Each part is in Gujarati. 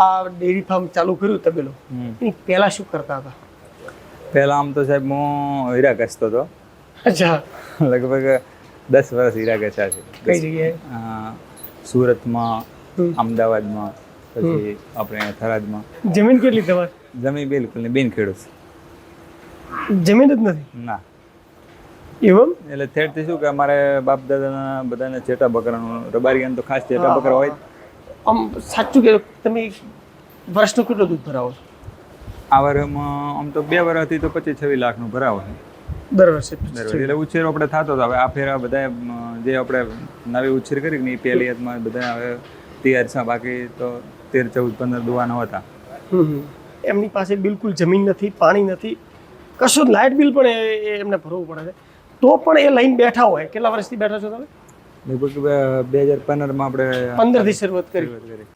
આ ડેરી ફાર્મ ચાલુ કર્યું તબેલો. એની પહેલા શું કરતા હતા? પહેલા આમ તો સાહેબ હું હીરા ઘસતો હતો. અચ્છા. લગભગ દસ વર્ષ હીરા ઘસ્યા છે. કઈ જગ્યાએ? સુરતમાં અમદાવાદમાં પછી આપણે થરાદમાં. જમીન કેટલી તમારે? જમી બિલકુલ ને બિન ખેડૂત. જમીન જ નથી? ના. એવું એટલે થેડથી શું કે અમારે બાપ દાદાના બધાને ચેટા બકરાનું રબારી તો ખાસ ચેટા બકરા હોય. આમ સાચું કે તમે વર્ષનું કેટલું દૂધ ભરાવો છો? આ વર્ષમાં આમ તો બે વર્ષથી તો પચીસ છવ્વીસ લાખનું ભરાવો છે. દર વર્ષે એટલે ઉછેર આપણે થતો હતો હવે આ ફેરા બધા જે આપણે નવી ઉછેર કરી ને એ પહેલી હાથમાં બધા હવે તૈયાર છે બાકી તો તેર ચૌદ પંદર દુવાનો હતા. એમની પાસે બિલકુલ જમીન નથી પાણી નથી. કશું લાઇટ બિલ પણ એમને ભરવું પડે છે. તો પણ એ લઈને બેઠા હોય. કેટલા વર્ષથી બેઠા છો તમે? લગભગ બે- હજાર પંદરમાં આપણે પંદરથી શરૂઆત કરી.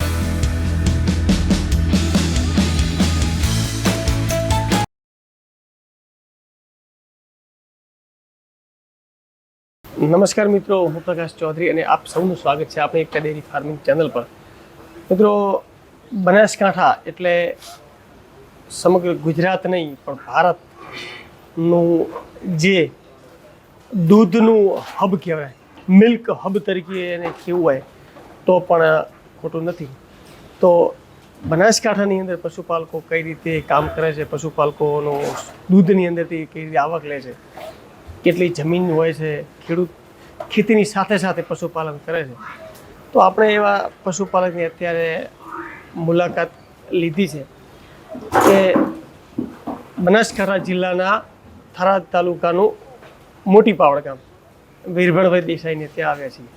નમસ્કાર મિત્રો હું પ્રકાશ ચૌધરી અને આપ સૌનું સ્વાગત છે આપણે એકતા ડેરી ફાર્મિંગ ચેનલ પર. મિત્રો બનાસકાંઠા એટલે સમગ્ર ગુજરાત નહીં પણ ભારતનું જે દૂધનું હબ કહેવાય મિલ્ક હબ તરીકે એને કહેવાય તો પણ ખોટું નથી. તો બનાસકાંઠાની અંદર પશુપાલકો કઈ રીતે કામ કરે છે? પશુપાલકોનો દૂધની અંદરથી કઈ રીતે આવક લે છે? કેટલી જમીન હોય છે? ખેડૂત ખેતીની સાથે સાથે પશુપાલન કરે છે. તો આપણે એવા પશુપાલકની અત્યારે મુલાકાત લીધી છે કે બનાસકાંઠા જિલ્લાના થરાદ તાલુકાનું મોટી પાવડ ગામ વીરભણભાઈ દેસાઈને ત્યાં આવ્યા છીએ.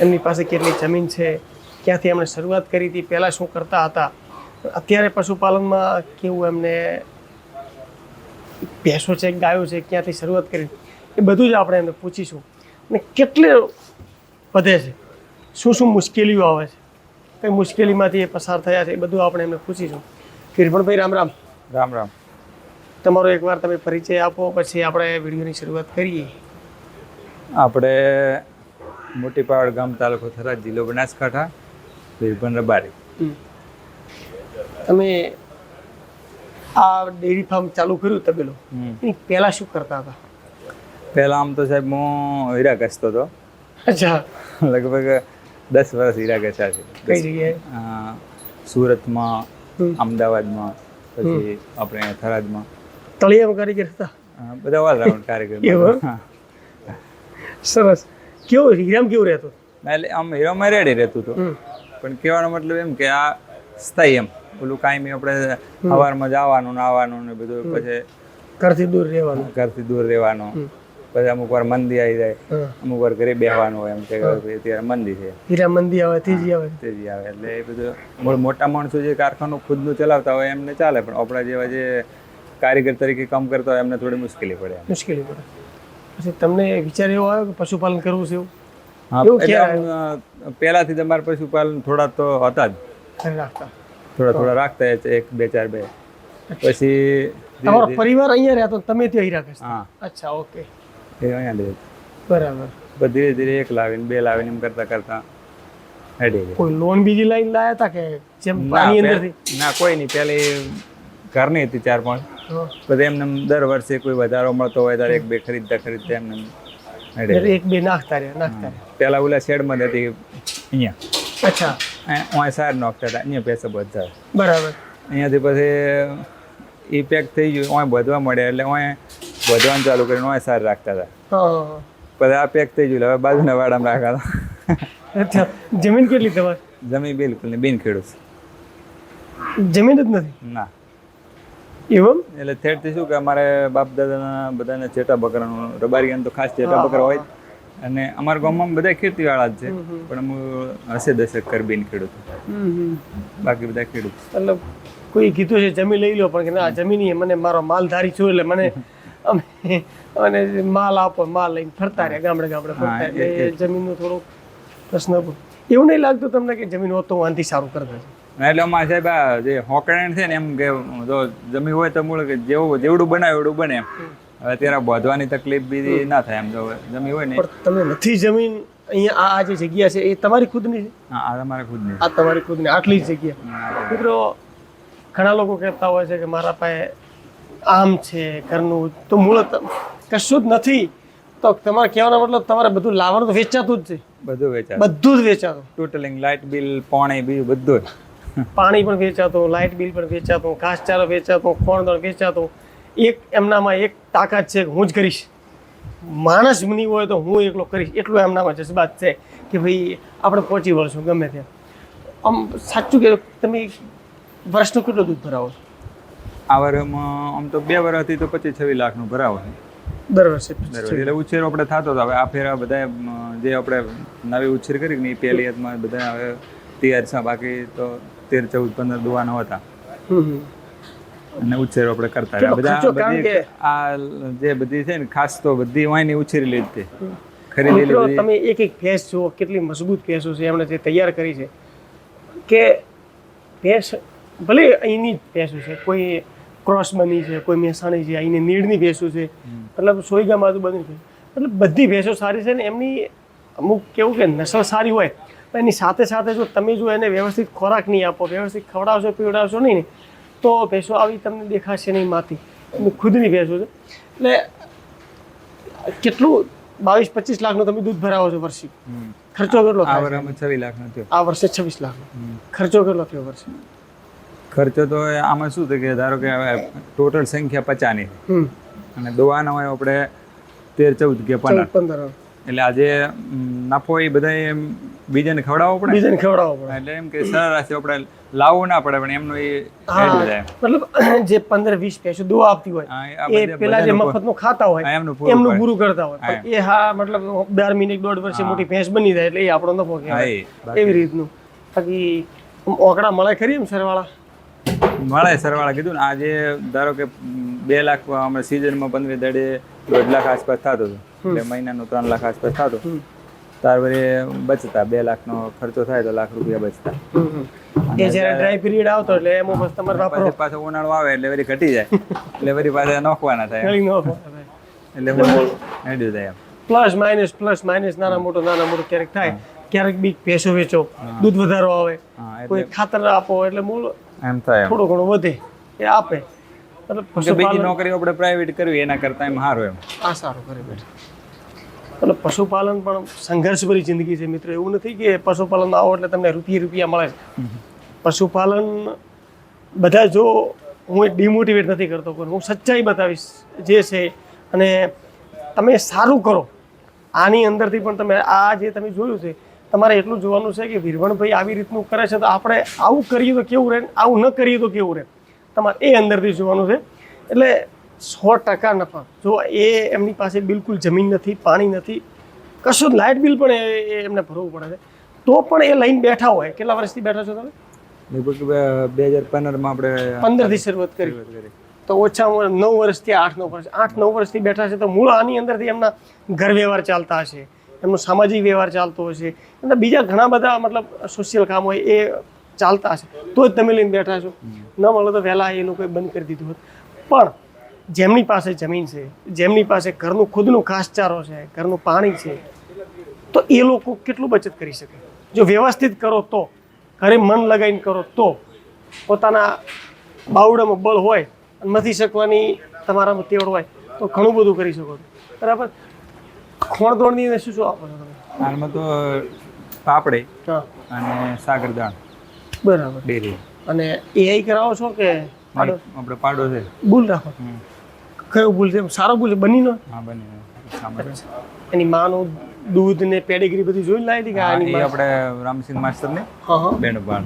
એમની પાસે કેટલી જમીન છે? ક્યાંથી એમણે શરૂઆત કરી હતી? પહેલાં શું કરતા હતા? અત્યારે પશુપાલનમાં કેવું એમને ભેંસો છે ગાયો છે ક્યાંથી શરૂઆત કરી? એ બધું જ આપણે એમને પૂછીશું. અને કેટલે વધે છે? શું શું મુશ્કેલીઓ આવે છે? કઈ મુશ્કેલીમાંથી એ પસાર થયા છે? એ બધું આપણે એમને પૂછીશું. કિરપણભાઈ રામ રામ. રામ રામ. તમારો એકવાર તમે પરિચય આપો પછી આપણે વિડીયોની શરૂઆત કરીએ. આપણે મોટી પાવડ ગામ તાલુકો થરા જિલ્લો બનાસકાંઠા વીરભન રબારી. તમે આ ડેરી ફાર્મ ચાલુ કર્યું તબેલો? પહેલા શું કરતા હતા? પહેલા આમ તો સાહેબ હું હીરા ઘસતો હતો. અચ્છા. લગભગ દસ વર્ષ હીરા ઘસ્યા છે. કઈ જગ્યાએ? સુરતમાં અમદાવાદમાં પછી આપણે થરાદમાં. તળિયામાં કારીગર હતા બધા ઓલરાઉન્ડ કારીગર. સરસ. કેવું હીરામ કેવું રહેતો એટલે આમ હીરામાં રેડી રહેતું હતું. પણ કહેવાનો મતલબ એમ કે આ સ્થાયી એમ. પેલું કાયમી આપણે સવારમાં જવાનું ને આવવાનું ને બધું. પછી ઘરથી દૂર રહેવાનું. ઘરથી દૂર રહેવાનું. પછી અમુક વાર મંદી આવી જાય. અમુક વાર ઘરે બેહવાનું હોય એમ કે અત્યારે મંદી છે. હીરા મંદી આવે તેજી આવે. તેજી આવે. એટલે એ બધું મોટા માણસો જે કારખાનું ખુદનું ચલાવતા હોય એમને ચાલે પણ આપણા જેવા જે કારીગર તરીકે કામ કરતા હોય એમને થોડી મુશ્કેલી પડે મુશ્કેલી પડે. પછી તમને વિચાર એવો આવ્યો કે પશુપાલન કરવું છે એવું? પહેલાથી તમારે પશુપાલન થોડા તો હતા જ. રાખતા. થોડા થોડા રાખતા એક બે ચાર બે. પછી તમારો પરિવાર અહીંયા રહેતો તમે ત્યાં હીરા ઘસતા અચ્છા ઓકે. એ અહીંયા રહે બરાબર. પછી ધીરે ધીરે એક લાવીને બે લાવીને એમ કરતા કરતા હેડી કોઈ લોન બીજી લાઈન લાયા હતા કે જેમ પાણી અંદરથી? ના કોઈ નહીં. પેલી ઘરની હતી ચાર પાંચ પછી એમને દર વર્ષે કોઈ વધારો મળતો હોય ત્યારે એક બે ખરીદતા ખરીદતા એમને એક બે નાખતા રહ્યા નાખતા પેલા ઓલા શેડમાં હતી અહીંયા. અચ્છા. અહીંયા સાર નાખતા હતા અહીંયા પૈસા બધા. બરાબર. અહીંયાથી પછી એ પેક થઈ ગયું ઓય બધવા મળ્યા એટલે ઓય વધવાનું ચાલુ કરીને ઓય સાર રાખતા હતા. પછી આ પેક થઈ ગયું હવે બાજુના વાડામાં રાખતા અચ્છા. જમીન કેટલી તમારી? જમીન બિલકુલ ને બિન ખેડૂત. જમીન જ નથી? ના. એવું એટલે થેડથી શું કે અમારે બાપ દાદાના બધાને ચેટા બકરાનું રબારી તો ખાસ ચેટા બકરા હોય અને અમારા ગામમાં બધા ખેતીવાળા જ છે પણ હું હશે દશક કરબીન ખેડૂત. બાકી બધા ખેડૂત. એટલે કોઈ કીધું છે જમીન લઈ લો પણ કે ના જમીન મને મારો માલધારી છું એટલે મને અમે અને માલ આપો માલ લઈને ફરતા રહ્યા ગામડે ગામડે ફરતા એટલે જમીનનો થોડો પ્રશ્ન એવું નહીં લાગતું તમને કે જમીન હોત તો વાંધી સારું કરતા. એટલે અમારા સાહેબ આ જે હોકરણ છે ને એમ કે જો જમી હોય તો મૂળ કે જેવું જેવડું બનાવે એવડું બને એમ. હવે ત્યારે બોધવાની તકલીફ બી ના થાય એમ જો જમી હોય ને તમે નથી જમીન અહીંયા આ જે જગ્યા છે એ તમારી ખુદની છે? હા આ તમારી ખુદની આ તમારી ખુદની આટલી જગ્યા. મિત્રો ઘણા લોકો કહેતા હોય છે કે મારા પાસે આમ છે ઘરનું તો મૂળ કશું જ નથી. તો તમારે કહેવાનો મતલબ તમારે બધું લાવવાનું તો વેચાતું જ છે. બધું વેચાતું. બધું જ વેચાતું. ટોટલિંગ લાઇટ બિલ પાણી બી બધું જ. પાણી પણ વેચાતું લાઇટ બિલ પણ વેચાતું ઘાસચારો વેચાતો ખોણદળ વેચાતું. એક એમનામાં એક તાકાત છે હું જ કરીશ. માણસ નહીં હોય તો હું એકલો કરીશ. એટલું એમનામાં જજબાત છે કે ભાઈ આપણે પહોંચી વળશું ગમે ત્યાં આમ સાચું કે તમે વર્ષનું કેટલું દૂધ ભરાવો છો? આ વર્ષમાં આમ તો બે વર્ષથી તો પચીસ છવ્વીસ લાખનું ભરાવો છે. દર વર્ષે દર વર્ષે. એટલે ઉછેર આપણે થતો હતો હવે આ ફેરા બધા જે આપણે નવી ઉછેર કરી ને એ પહેલી હાથમાં બધા હવે તૈયાર છે. બાકી તો તેર ચૌદ પંદર દુવાનો હતા. અને ઉછેર આપણે કરતા રહ્યા. બધા બધી આ જે બધી છે ને ખાસ તો બધી વાયની ઉછેરી લીધી ખરીદેલી મિત્રો તમે એક એક ભેંસ જુઓ કેટલી મજબૂત ભેંસો છે એમણે જે તૈયાર કરી છે. કે ભેંસ ભલે અહીંની જ ભેંસો છે કોઈ ક્રોસ બની છે કોઈ મહેસાણી છે અહીંની નીડની ભેંસો છે મતલબ સોઈગામ આજુબાજુની છે. મતલબ બધી ભેંસો સારી છે ને એમની અમુક કેવું કે નસલ સારી હોય એની સાથે સાથે જો તમે જો એને વ્યવસ્થિત ખોરાક નહીં આપો વ્યવસ્થિત ખવડાવશો પીવડાવશો નહીં ને તો ભેંસો આવી તમને દેખાશે નહીં માથી. ખુદની ભેંસો છે. એટલે કેટલું બાવીસ પચીસ લાખનો તમે દૂધ ભરાવો છો વર્ષે. ખર્ચો કેટલો આ છે? છવ્વીસ લાખનો થયો. આ વર્ષે છવ્વીસ લાખનો. ખર્ચો કેટલો થયો વર્ષે? ખર્ચો તો આમાં શું થયું કે ધારો કે હવે ટોટલ સંખ્યા પચાની. અને દવાનો હોય આપણે તેર ચૌદ કે પંદર. પંદર. એટલે આજે નફો એ બધા એમ બીજાને ખવડાવવો પડે? બીજાને ખવડાવવો પડે. એટલે એમ કે સરેરાશ આપણે લાવવું ના પડે પણ એમનો એ મતલબ જે પંદર વીસ પૈસો દુઆ આપતી હોય એ પેલા જે મફતનું ખાતા હોય એમનું પૂરું કરતા હોય. એ. હા મતલબ બાર મિનિટ દોઢ વર્ષે મોટી ભેંસ બની જાય એટલે એ આપણો નફો કહેવાય. એવી રીતનું. બાકી ઓકડા મળે ખરી એમ સરવાળા? મળે સરવાળા. કીધું ને આજે ધારો કે બે લાખ અમે સિઝનમાં પંદર દડે દોઢ લાખ આસપાસ થતો હતો. એટલે મહિનાનું ત્રણ લાખ આસપાસ થતું. ત્યાર વળી બચતા બે લાખનો ખર્ચો થાય તો લાખ રૂપિયા બચતા. એ જ્યારે ડ્રાય પીરિયડ આવતો એટલે એમાં બસ તમારે વાપરો પાછો ઉનાળો આવે એટલે વરી ઘટી જાય. એટલે વરી પાછા નોખવાના થાય. એટલે હેડ્યું થાય એમ. પ્લસ માઇનસ પ્લસ માઇનસ નાના મોટો નાના મોટો ક્યારેક થાય ક્યારેક બી ભેંસો વેચો દૂધ વધારો આવે કોઈ ખાતર આપો એટલે મૂળ એમ થાય થોડું ઘણું વધે એ આપે. કે બીજી નોકરીઓ આપણે પ્રાઇવેટ કરવી એના કરતા એમ સારું એમ. આ સારું કરે બેઠા. એટલે પશુપાલન પણ સંઘર્ષભરી જિંદગી છે મિત્રો. એવું નથી કે પશુપાલનમાં આવો એટલે તમને રૂપિયા રૂપિયા મળે છે. પશુપાલન બધા જો હું ડિમોટિવેટ નથી કરતો પણ હું સચ્ચાઈ બતાવીશ જે છે અને તમે સારું કરો. આની અંદરથી પણ તમે આ જે તમે જોયું છે તમારે એટલું જોવાનું છે કે વીરવણભાઈ આવી રીતનું કરે છે તો આપણે આવું કરીએ તો કેવું રહે આવું ન કરીએ તો કેવું રહે? તમારે એ અંદરથી જોવાનું છે. એટલે સો ટકા નફા. જો એ એમની પાસે બિલકુલ જમીન નથી પાણી નથી કશું લાઇટ બિલ પણ એ- એમને ભરવું પડે છે. તો પણ એ લઈને બેઠા હોય. કેટલા વર્ષથી બેઠા છો તમે? લગભગ બે હજાર પંદરમાં આપણે પંદરથી શરૂઆત કરી. તો ઓછામાં નવ વર્ષથી આઠ નવ વર્ષ. આઠ નવ વર્ષથી બેઠા છે તો મૂળ આની અંદરથી એમના ઘર વ્યવહાર ચાલતા હશે. એમનો સામાજિક વ્યવહાર ચાલતો હશે. એમના બીજા ઘણા બધા મતલબ સોશિયલ કામ હોય એ ચાલતા હશે. તો જ તમે લઈને બેઠા છો. ન મળે તો વહેલા એ લોકોએ બંધ કરી દીધું હોત. પણ જેમની પાસે જમીન છે જેમની પાસે ઘરનું ખુદનું ઘાસચારો છે ઘરનું પાણી છે તો એ લોકો કેટલું બચત કરી શકે? જો વ્યવસ્થિત કરો તો ઘરે મન લગાવીને કરો તો પોતાના બાવડામાં બળ હોય અને નથી શકવાની તમારામાં તેવડ હોય તો ઘણું બધું કરી શકો છો. બરાબર? ખોણદોણની શું શું આપો છો તમે? હાલમાં તો પાપડે અને સાગરદાણ. બરાબર. ડેરી. અને એઆઈ કરાવો છો કે પાડો? આપણે પાડો છે. ભૂલ રાખો. કયો ભૂલ છે સારો ભૂલ છે? બનીનો? હા બની એની માનું દૂધ ને પેડિગ્રી બધી જોઈ લાવી હતી કે આની આપણે રામસિંહ માસ્ટર ને બેન બાણ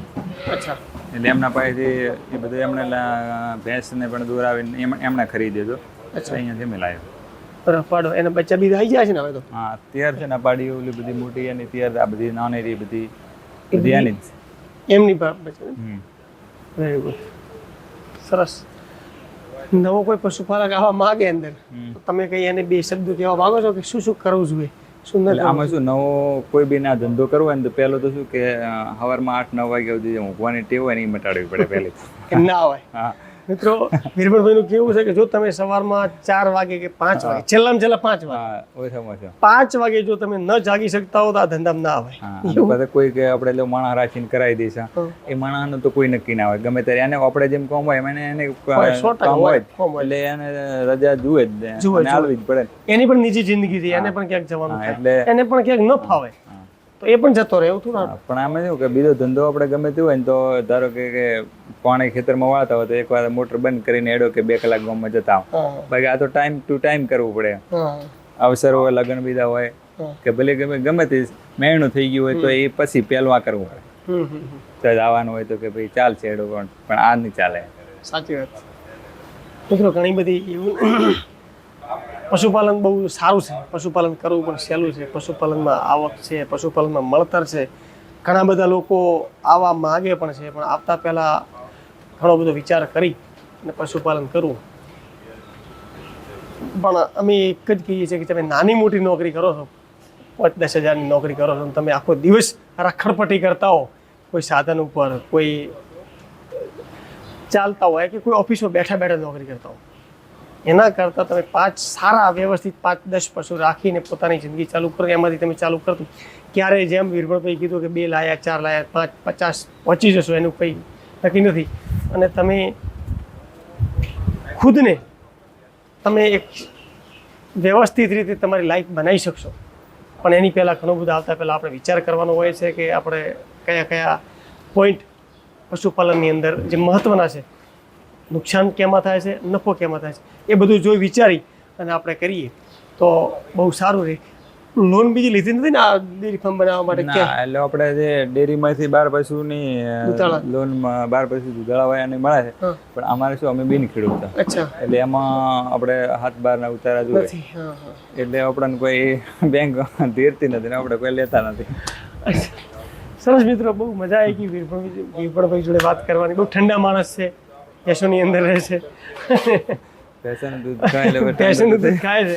અચ્છા. એટલે એમના પાસેથી એ બધું એમણે ભેંસ ને પણ દૂર આવીને એમ- એમણે ખરીદ્યો હતો. અચ્છા. અહીંયાથી અમે લાવ્યો. બરાબર પાડો. એના બચ્ચા બી આવી જાય છે ને હવે તો? હા તૈયાર છે ને પાડી ઓલી બધી મોટી એની તૈયાર આ બધી નાની રહી બધી બધી એની જ. એમની બાબત છે વેરી ગુડ સરસ. નવો કોઈ પશુપાલક આવવા માગે અંદર તો તમે કઈ એને બે શબ્દો કહેવા માંગો છો કે શું શું કરવું જોઈએ? શું આમાં શું નવો કોઈ બી ના ધંધો કરવો હોય તો પહેલો તો શું કે સવારમાં આઠ નવ વાગ્યા સુધી ઊંઘવાની ટેવ હોય ને એ મટાડવી પડે પહેલી ના હોય. હા. મિત્રો વીરભણભાઈનું કેવું છે કે જો તમે સવારમાં ચાર વાગે કે પાંચ વાગે છેલ્લામાં છેલ્લા પાંચ વાગે પાંચ વાગે જો તમે ન જાગી શકતા હો તો આ ધંધામાં ના આવે. કોઈ કે આપણે લો માણસ રાખીને કરાવી દઈશ. એ માણસનું તો કોઈ નક્કી ના હોય. ગમે ત્યારે એને આપણે જેમ કોમ હોય એને એને કામ હોય. એટલે એને રજા જુએ જ આલવી જ પડે. એની પણ નીચી જિંદગી છે એને પણ ક્યાંક જવાનું એટલે એને પણ ક્યાંક ન ફાવે. તો એ પણ જતો રહે એવું થોડું પણ આમાં શું કે બીજો ધંધો આપણે ગમે તે હોય ને તો ધારો કે પાણી ખેતરમાં વાળતા હોય તો એકવાર મોટર બંધ કરીને એડો કે બે કલાક ગામમાં જતા બાકી આ તો ટાઈમ ટુ ટાઈમ કરવું પડે. અવસર હોય લગ્ન બીજા હોય કે ભલે ગમે ગમે તે મહેણું થઈ ગયું હોય તો એ પછી પહેલવા કરવું પડે. તો આવવાનું હોય તો કે ભાઈ ચાલશે એડો પણ પણ આ નહીં ચાલે. સાચી વાત. મિત્રો ઘણી બધી એવું પશુપાલન બહુ સારું છે. પશુપાલન કરવું પણ સહેલું છે. પશુપાલનમાં આવક છે પશુપાલનમાં મળતર છે. ઘણા બધા લોકો આવવા માગે પણ છે પણ આવતા પહેલાં ઘણો બધો વિચાર કરી અને પશુપાલન કરવું. પણ અમે એક જ કહીએ છીએ કે તમે નાની મોટી નોકરી કરો છો, પાંચ દસ હજારની નોકરી કરો છો તમે આખો દિવસ રખડપટ્ટી કરતા હો. કોઈ સાધન ઉપર, કોઈ ચાલતા હોય કે કોઈ ઓફિસમાં બેઠા બેઠા નોકરી કરતા હો એના કરતાં તમે પાંચ સારા વ્યવસ્થિત પાંચ દસ પશુ રાખીને પોતાની જિંદગી ચાલુ કરો એમાંથી તમે ચાલુ કરતું. ક્યારે જેમ વીરભણભાઈ કીધું કે બે લાયા, ચાર લાયા, પાંચ, પચાસ પહોંચી જશો એનું કંઈ નક્કી નથી. અને તમે ખુદને તમે એક વ્યવસ્થિત રીતે તમારી લાઈફ બનાવી શકશો. પણ એની પહેલાં ઘણું બધું આવતા પહેલાં આપણે વિચાર કરવાનો હોય છે કે આપણે કયા કયા પોઈન્ટ પશુપાલનની અંદર જે મહત્ત્વના છે, નુકસાન કેમાં થાય છે, નફો કેમાં થાય છે, એ બધું જોઈ વિચારી અને આપણે કરીએ તો બહુ સારું રહે. લોન બીજી લીધી નથી ને આ ડેરી ફાર્મ બનાવવા માટે કે? ના એટલે આપણે જે ડેરીમાંથી બાર પશુની લોન બાર પશુ દૂધાળા અને મળે છે. પણ અમારે શું અમે બિન ખેડૂત એટલે એમાં આપણે હાથ બારના ઉતારા જોઈએ એટલે આપણને કોઈ બેંક ધીરતી નથી ને આપણે કોઈ લેતા નથી. સરસ મિત્રો બહુ મજા આવી ગઈ વીરપણભાઈ જોડે વાત કરવાની. બહુ ઠંડા માણસ છે યશોની અંદર રહે છે. પેશન દૂધ ખાય પછી દૂધ ખાય છે.